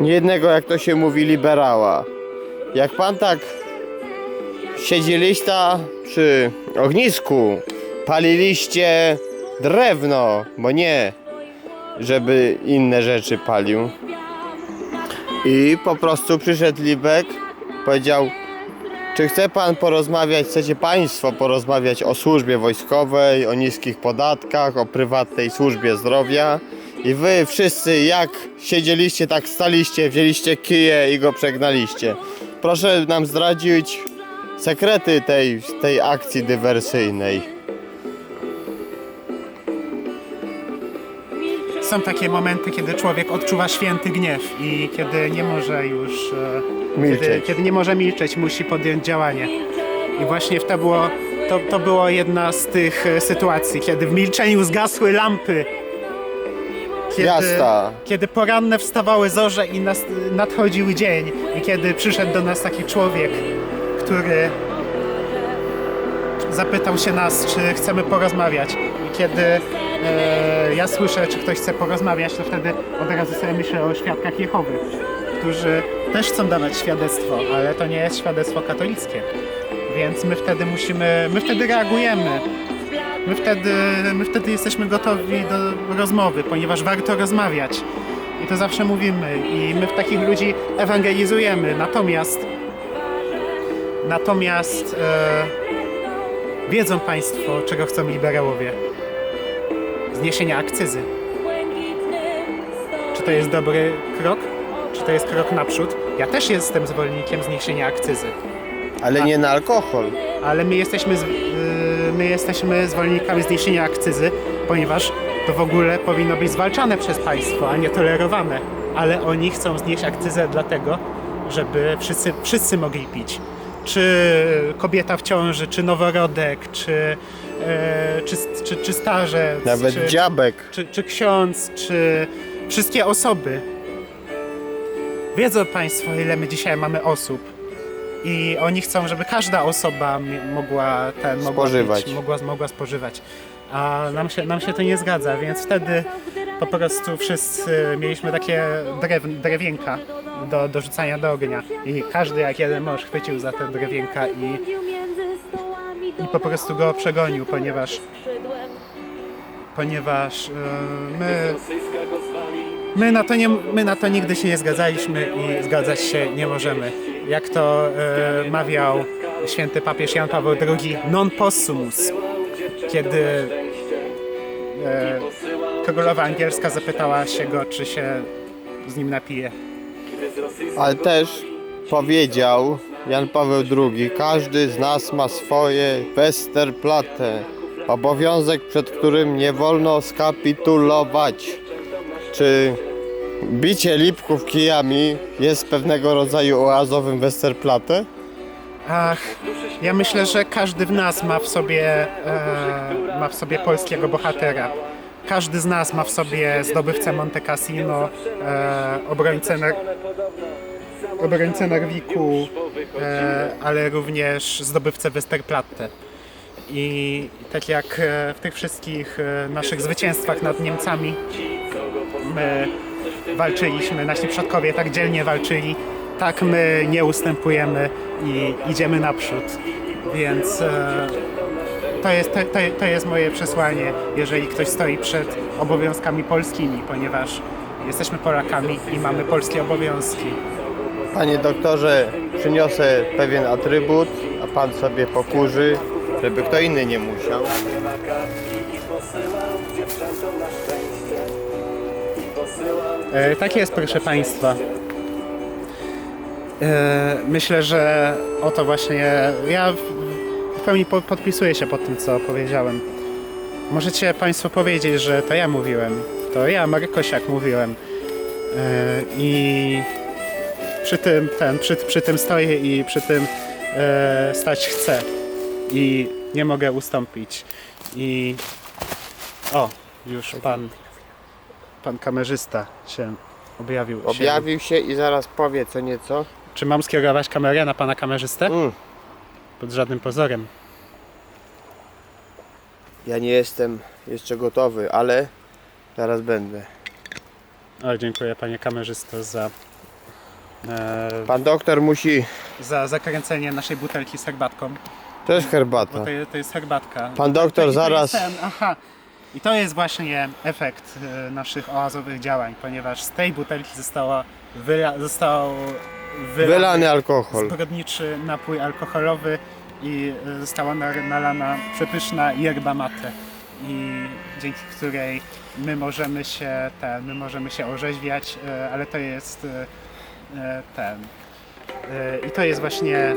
niejednego, jak to się mówi, liberała. Jak pan tak siedzieliście przy ognisku, paliliście drewno, bo nie, żeby inne rzeczy palił. I po prostu przyszedł Libek, powiedział, czy chce pan porozmawiać, chcecie państwo porozmawiać o służbie wojskowej, o niskich podatkach, o prywatnej służbie zdrowia? I wy wszyscy jak siedzieliście, tak staliście, wzięliście kije i go przegnaliście. Proszę nam zdradzić sekrety tej, tej akcji dywersyjnej. Są takie momenty, kiedy człowiek odczuwa święty gniew i kiedy nie może już e, Kiedy, Milczeć. kiedy nie może milczeć, musi podjąć działanie. I właśnie to było, to, to było jedna z tych e, sytuacji, kiedy w milczeniu zgasły lampy. Kiedy, kiedy poranne wstawały zorze i nas, nadchodził dzień. I kiedy przyszedł do nas taki człowiek, który zapytał się nas, czy chcemy porozmawiać. I kiedy e, ja słyszę, czy ktoś chce porozmawiać, to wtedy od razu sobie myślę o świadkach Jehowy, którzy też chcą dawać świadectwo, ale to nie jest świadectwo katolickie. Więc my wtedy musimy, my wtedy reagujemy. My wtedy, my wtedy jesteśmy gotowi do rozmowy, ponieważ warto rozmawiać. I to zawsze mówimy. I my w takich ludzi ewangelizujemy. Natomiast Natomiast e, wiedzą Państwo, czego chcą liberałowie. Zniesienia akcyzy. Czy to jest dobry krok? Czy to jest krok naprzód? Ja też jestem zwolennikiem zniesienia akcyzy, Ale nie na alkohol. ale my jesteśmy, z, my jesteśmy zwolennikami zniesienia akcyzy, ponieważ to w ogóle powinno być zwalczane przez państwo, a nie tolerowane. Ale oni chcą znieść akcyzę dlatego, żeby wszyscy, wszyscy mogli pić. Czy kobieta w ciąży, czy noworodek, czy, e, czy, czy, czy starzec, Nawet czy, dziabek. czy, czy ksiądz, czy wszystkie osoby. Wiedzą Państwo, ile my dzisiaj mamy osób. I oni chcą, żeby każda osoba mogła ten mogła Spożywać. Pić, mogła, mogła spożywać. A nam się, nam się to nie zgadza, więc wtedy po prostu wszyscy mieliśmy takie drew, drewienka do, do rzucania do ognia. I każdy jak jeden mąż chwycił za te drewienka i, i po prostu go przegonił, ponieważ ponieważ e, my, my, na to nie, my na to nigdy się nie zgadzaliśmy i zgadzać się nie możemy. Jak to e, mawiał święty papież Jan Paweł II, non possumus, kiedy e, królowa angielska zapytała się go, czy się z nim napije. Ale też powiedział Jan Paweł II, każdy z nas ma swoje Westerplatte, obowiązek, przed którym nie wolno skapitulować. Czy bicie lipków kijami jest pewnego rodzaju oazowym Westerplatte? Ach, ja myślę, że każdy w nas ma w sobie, e, ma w sobie polskiego bohatera. Każdy z nas ma w sobie zdobywcę Monte Cassino, e, obrońcę, Nar- obrońcę Narwiku, e, ale również zdobywcę Westerplatte. I tak jak e, w tych wszystkich e, naszych zwycięstwach nad Niemcami, my walczyliśmy, nasi przodkowie tak dzielnie walczyli, tak my nie ustępujemy i idziemy naprzód. Więc e, to, jest, to, to, to jest moje przesłanie, jeżeli ktoś stoi przed obowiązkami polskimi, ponieważ jesteśmy Polakami i mamy polskie obowiązki. Panie doktorze, przyniosę pewien atrybut, a pan sobie pokurzy, żeby kto inny nie musiał. E, tak jest, proszę Państwa. E, myślę, że o to właśnie. Ja w, pełni po, podpisuję się pod tym, co powiedziałem. Możecie Państwo powiedzieć, że to ja mówiłem. To ja, Marek Kosiak, mówiłem. E, I przy tym, ten, przy, przy tym stoję i przy tym e, stać chcę. I nie mogę ustąpić. I. O, już pan pan kamerzysta się objawił. Objawił się i zaraz powie co nieco. Czy mam skierować kamerę na pana kamerzystę? Mm, Pod żadnym pozorem. ja nie jestem jeszcze gotowy, ale zaraz będę. O, dziękuję panie kamerzysto za e, Pan doktor musi... za zakręcenie naszej butelki z herbatką. To jest herbata. Bo to, je- to jest herbatka. Pan doktor I to zaraz... jest ten, aha. I to jest właśnie efekt e, naszych oazowych działań, ponieważ z tej butelki została wyla, został wylany Wylany alkohol. zbrodniczy napój alkoholowy i e, została na- nalana przepyszna yerba mate i dzięki której my możemy się ten, my możemy się orzeźwiać, e, ale to jest e, e, ten i to jest właśnie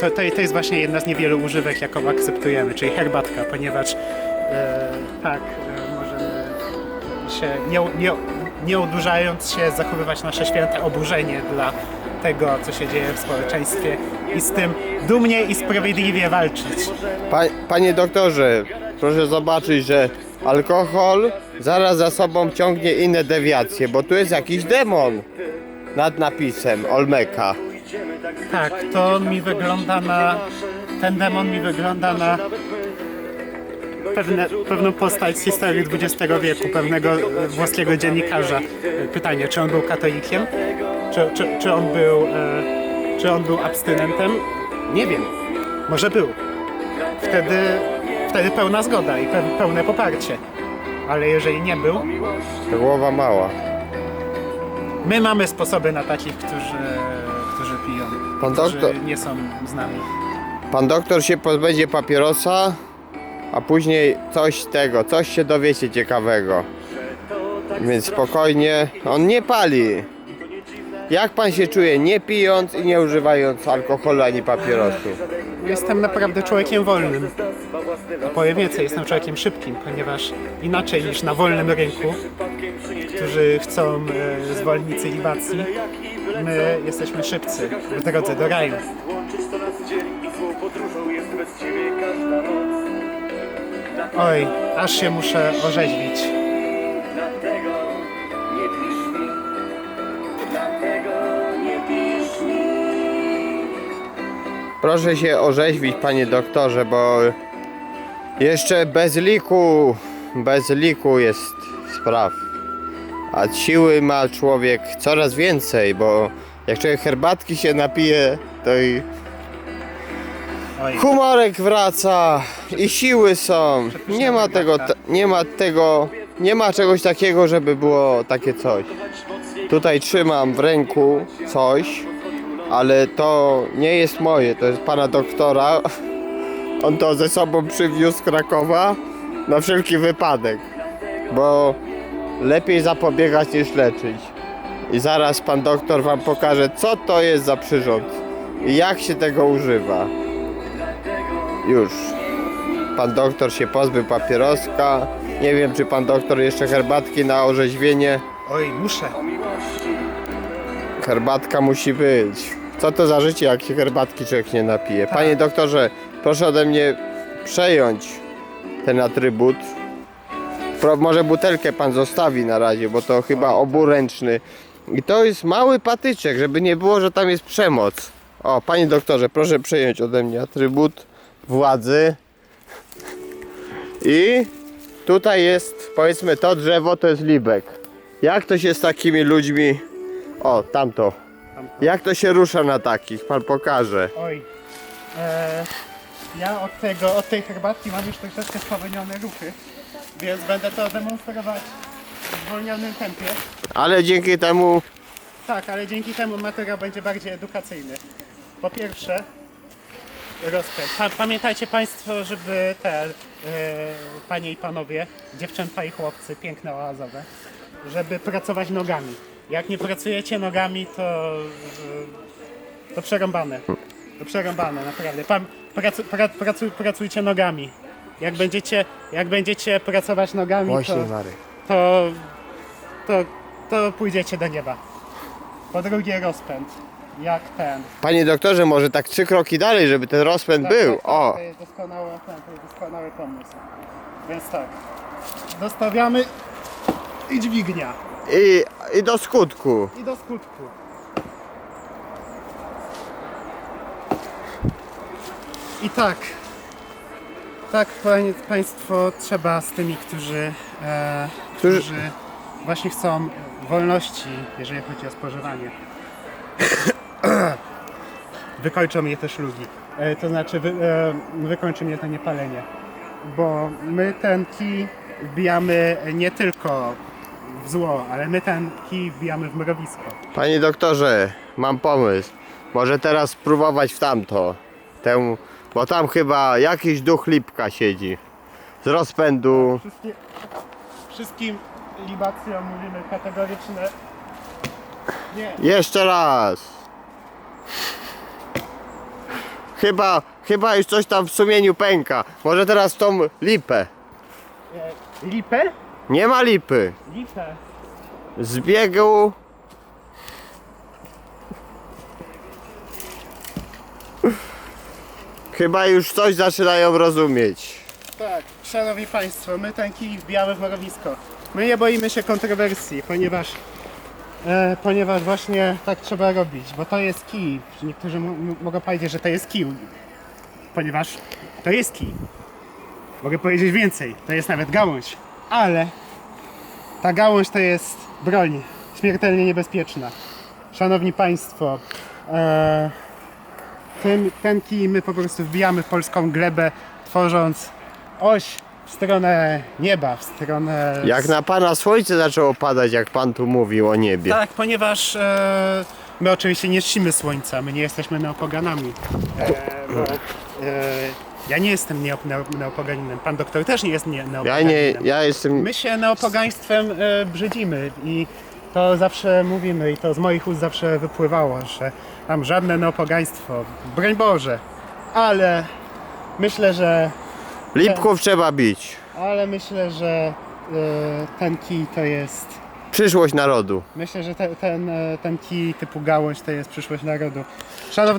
to, to, to jest właśnie jedna z niewielu używek jaką akceptujemy, czyli herbatka, ponieważ e, tak e, możemy się nie, nie, nie odurzając się zachowywać nasze święte oburzenie dla tego, co się dzieje w społeczeństwie i z tym dumnie i sprawiedliwie walczyć. Pa, panie doktorze, proszę zobaczyć, że alkohol zaraz za sobą ciągnie inne dewiacje, bo tu jest jakiś demon nad napisem Olmeka. Tak, to mi wygląda na. Ten demon mi wygląda na pewne, pewną postać z historii XX wieku, pewnego e, włoskiego dziennikarza. E, Pytanie, czy on był katolikiem? Czy, czy, czy on był. E, czy on był abstynentem? Nie wiem. Może był. Wtedy, wtedy pełna zgoda i pe, pełne poparcie. Ale jeżeli nie był, głowa mała. my mamy sposoby na takich, którzy. Pan którzy doktor- nie są z nami. Pan doktor się pozbędzie papierosa, a później coś tego, coś się dowiecie ciekawego. Więc spokojnie, on nie pali. Jak pan się czuje nie pijąc i nie używając alkoholu ani papierosów? Jestem naprawdę człowiekiem wolnym. A powiem więcej, jestem człowiekiem szybkim, ponieważ inaczej niż na wolnym rynku, którzy chcą e, zwolnić celibacji, my jesteśmy szybcy w drodze do raju. Oj, aż się muszę orzeźwić. Proszę się orzeźwić, panie doktorze, bo jeszcze bez liku, bez liku jest spraw. A siły ma człowiek coraz więcej, bo jak człowiek herbatki się napije, to i Oj, humorek wraca i siły są. Nie ma tego, ta- nie ma tego, nie ma czegoś takiego, żeby było takie coś. Tutaj trzymam w ręku coś, ale to nie jest moje, to jest pana doktora. On to ze sobą przywiózł z Krakowa na wszelki wypadek, bo lepiej zapobiegać niż leczyć. I zaraz pan doktor wam pokaże, co to jest za przyrząd i jak się tego używa. Już. Pan doktor się pozbył papieroska. Nie wiem, czy pan doktor jeszcze herbatki na orzeźwienie. oj, muszę. Herbatka musi być. Co to za życie, jak się herbatki człowiek nie napije? Panie doktorze, proszę ode mnie przejąć ten atrybut. Pro, może butelkę pan zostawi na razie, bo to chyba oburęczny. I to jest mały patyczek, żeby nie było, że tam jest przemoc. O, panie doktorze, proszę przejąć ode mnie atrybut władzy. I tutaj jest, powiedzmy, to drzewo to jest libek. Jak to się z takimi ludźmi... O, tamto. Jak to się rusza na takich? Pan pokaże. Oj. E, ja od tego, od tej herbatki mam już troszeczkę spowolnione ruchy, więc będę to demonstrować w zwolnionym tempie. Ale dzięki temu Tak, ale dzięki temu materiał będzie bardziej edukacyjny. Po pierwsze, rozpęd. Pa, pamiętajcie Państwo, żeby te, e, panie i panowie, dziewczęta i chłopcy, piękne oazowe, żeby pracować nogami. Jak nie pracujecie nogami, to, e, to przerąbane. To przerąbane, naprawdę. Pan, pracu, pra, pracuj, pracujcie nogami. Jak będziecie, jak będziecie pracować nogami, to, Właśnie Marek. to, to, to pójdziecie do nieba. Po drugie rozpęd. Jak ten. Panie doktorze, może tak trzy kroki dalej, żeby ten rozpęd Tak, był. tak, tak, O, To jest doskonały, ten, to jest doskonały pomysł. Więc tak. Dostawiamy i dźwignia. i, i do skutku. I do skutku. I tak. Tak, Państwo, trzeba z tymi, którzy, e, Którzy- którzy właśnie chcą wolności, jeżeli chodzi o spożywanie. wykończą mnie te szlugi. E, to znaczy, wy, e, wykończy mnie to niepalenie. Bo my ten kij wbijamy nie tylko w zło, ale my ten kij wbijamy w mrowisko. Panie doktorze, mam pomysł. Może teraz spróbować w tamto. Tę, bo tam chyba jakiś duch lipka siedzi. Z rozpędu. Wszystkie, wszystkim libacjom mówimy kategoryczne. Nie, Jeszcze raz. Chyba, chyba już coś tam w sumieniu pęka. Może teraz tą lipę. e, lipę? Nie ma lipy. Lipę. Z Chyba już coś zaczynają rozumieć. Tak, szanowni państwo, my ten kij wbijamy w mrowisko. My nie boimy się kontrowersji, ponieważ e, ponieważ właśnie tak trzeba robić, bo to jest kij. Niektórzy mogą powiedzieć, że to jest kij, ponieważ to jest kij. Mogę powiedzieć więcej, to jest nawet gałąź, ale ta gałąź to jest broń śmiertelnie niebezpieczna. Szanowni państwo, e, ten, ten kij my po prostu wbijamy w polską glebę, tworząc oś w stronę nieba, w stronę... Jak na pana słońce zaczęło padać, jak pan tu mówił o niebie. Tak, ponieważ e, my oczywiście nie czcimy słońca, my nie jesteśmy neopoganami. E, bo, e, ja nie jestem neo, neo, neopoganinem, pan doktor też nie jest nie, Ja neopoganinem. nie, ja jestem. My się neopogaństwem e, brzydzimy i to zawsze mówimy i to z moich ust zawsze wypływało, że tam żadne neopogaństwo, broń Boże, ale myślę, że Lipków trzeba bić. ale myślę, że e, ten kij to jest Przyszłość narodu. myślę, że te, ten, e, ten kij typu gałąź to jest przyszłość narodu. Szanowni